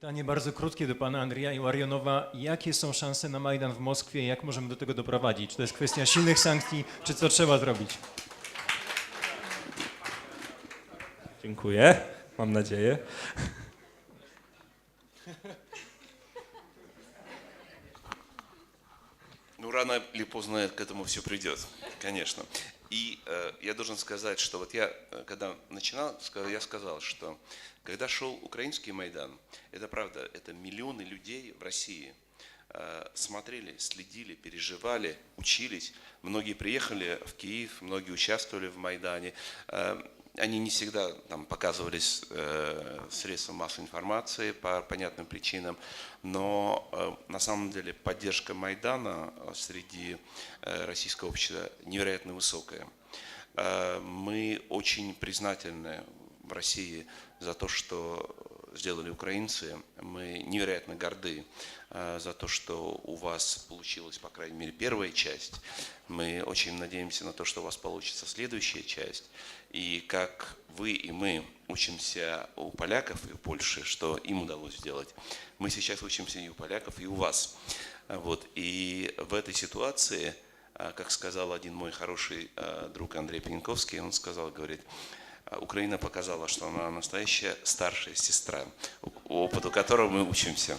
Pytanie bardzo krótkie do pana Andrija Iwarionowa. Jakie są szanse na Majdan w Moskwie? Jak możemy do tego doprowadzić? Czy to jest kwestia silnych sankcji, czy co trzeba zrobić? Dziękuję, mam nadzieję. Ну, рано или поздно к этому все придет, конечно. И э, я должен сказать, что вот я, э, когда начинал, я сказал, что когда шел украинский Майдан, это правда, это миллионы людей в России э, смотрели, следили, переживали, учились. Многие приехали в Киев, многие участвовали в Майдане. Э, они не всегда там, показывались э, средством массовой информации по понятным причинам, но э, на самом деле поддержка Майдана э, среди э, российского общества невероятно высокая. Э, мы очень признательны в России за то, что сделали украинцы. Мы невероятно горды э, за то, что у вас получилась, по крайней мере, первая часть. Мы очень надеемся на то, что у вас получится следующая часть. И как вы и мы учимся у поляков и у Польши, что им удалось сделать, мы сейчас учимся и у поляков, и у вас. Вот. И в этой ситуации, а, как сказал один мой хороший а, друг Андрей Пеньковский, он сказал, говорит, Украина показала, что она настоящая старшая сестра, опыту которого мы учимся.